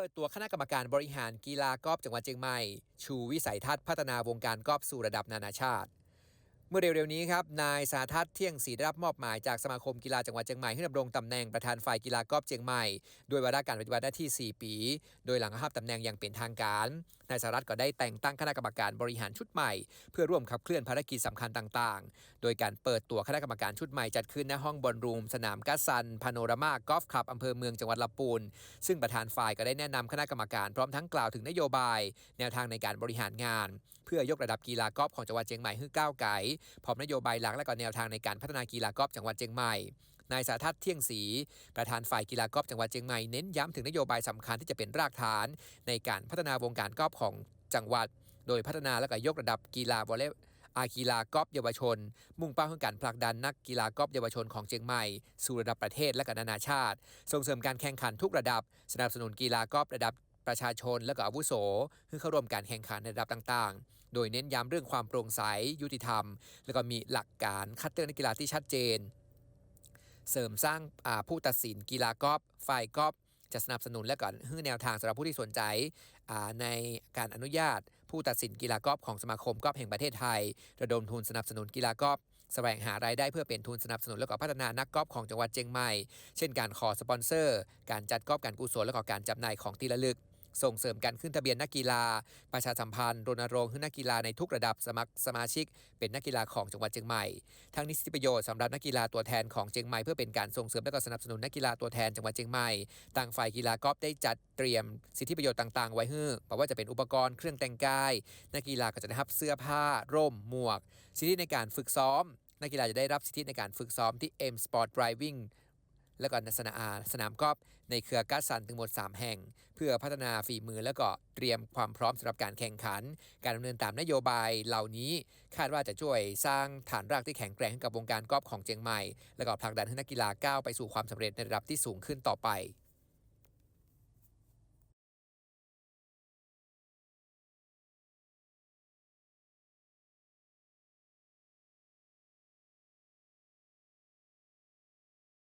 ปิดตัวคณะกรรมการบริหารกีฬากอล์ฟจังหวัดเชียงใหม่ ชูวิสัยทัศน์พัฒนาวงการกอล์ฟสู่ระดับนานาชาติ เมื่อเร็วๆนี้ครับนายสาทัศน์เที่ยงศรีได้รับมอบหมายจากสมาคมกีฬาจังหวัดเชียงใหม่ให้ดำรงตำแหน่งประธานฝ่ายกีฬากอล์ฟเชียงใหม่ ด้วยวาระการปฏิบัติหน้าที่ 4 ปี โดยหลังรับตำแหน่งอย่างเป็นทางการ นายสารัตน์ก็ได้แต่งตั้งคณะกรรมการบริหารชุดใหม่ เพื่อร่วมขับเคลื่อนภารกิจสำคัญต่างๆ โดยการเปิดตัวคณะกรรมการชุดใหม่จัดขึ้นณห้องบอลรูม สนามกัสซัน พาโนรามากอล์ฟคลับอำเภอเมืองจังหวัดลำพูน ซึ่งประธานฝ่ายก็ได้แนะนำคณะกรรมการพร้อมทั้งกล่าวถึงนโยบาย แนวทางในการบริหารงาน เพื่อยกระดับกีฬากอล์ฟของจังหวัดเชียงใหม่ให้ก้าวไกลพร้อมนโยบายหลักและก็แนวทางในการพัฒนากีฬากอล์ฟจังหวัดเชียงใหม่ นายสาทัศน์เที่ยงศรีประธานฝ่ายกีฬากอล์ฟจังหวัดเชียงใหม่เน้นย้ำถึงนโยบายสำคัญที่จะเป็นรากฐาน ในการพัฒนาวงการกอล์ฟของจังหวัด โดยพัฒนาและก็ยกระดับกีฬาวอลเลย์อากีฬากอล์ฟเยาวชน มุ่งเป้าเพื่อการผลักดันนักกีฬากอล์ฟเยาวชนของเชียงใหม่ สู่ระดับประเทศและก็นานาชาติ ส่งเสริมการแข่งขันทุกระดับ สนับสนุนกีฬากอล์ฟระดับประชาชนและก็อาวุโสเพื่อเข้าร่วมการแข่งขันในระดับต่างๆ โดยเน้นย้ำเรื่องความโปร่งใส ยุติธรรม และก็มีหลักการคัดเลือกนักกีฬาที่ชัดเจน เสริมสร้างผู้ตัดสินกีฬากอล์ฟฝ่ายกอล์ฟจะสนับสนุนและก็ให้แนวทางสำหรับผู้ที่สนใจในการอนุญาต ผู้ตัดสินกีฬากอล์ฟของสมาคมกอล์ฟแห่งประเทศไทย ระดมทุนสนับสนุนกีฬากอล์ฟแสวงหารายได้เพื่อเป็นทุนสนับสนุนและก็พัฒนานักกอล์ฟของจังหวัดเชียงใหม่ เช่นการขอสปอนเซอร์ การจัดกอล์ฟการกุศลและก็การจำหน่ายของที่ระลึก ส่งเสริมการขึ้นทะเบียนนักกีฬา ประชาสัมพันธ์รณรงค์ให้นักกีฬาในทุกระดับสมัครสมาชิก เป็นนักกีฬาของจังหวัดเชียงใหม่ ทั้งนี้สิทธิประโยชน์สำหรับนักกีฬาตัวแทนของเชียงใหม่เพื่อเป็นการส่งเสริมและก็สนับสนุนนักกีฬาตัวแทนจังหวัดเชียงใหม่ต่างฝ่ายกีฬากอล์ฟได้จัดเตรียมสิทธิประโยชน์ต่างๆ ไว้ให้บอกว่าจะเป็นอุปกรณ์เครื่องแต่งกาย นักกีฬาก็จะได้รับเสื้อผ้า ร่ม หมวก สิทธิในการฝึกซ้อมนักกีฬาจะได้รับสิทธิในการฝึกซ้อมที่ M Sport Driving และก็สนามอาสนามกอล์ฟในเครือกัสซันถึงหมด 3 แห่ง เพื่อพัฒนาฝีมือและก็เตรียมความพร้อมสำหรับการแข่งขัน การดำเนินตามนโยบายเหล่านี้ คาดว่าจะช่วยสร้างฐานรากที่แข็งแกร่งให้กับวงการกอล์ฟของเชียงใหม่ และก็ผลักดันให้นักกีฬาก้าวไปสู่ความสำเร็จในระดับที่สูงขึ้นต่อไป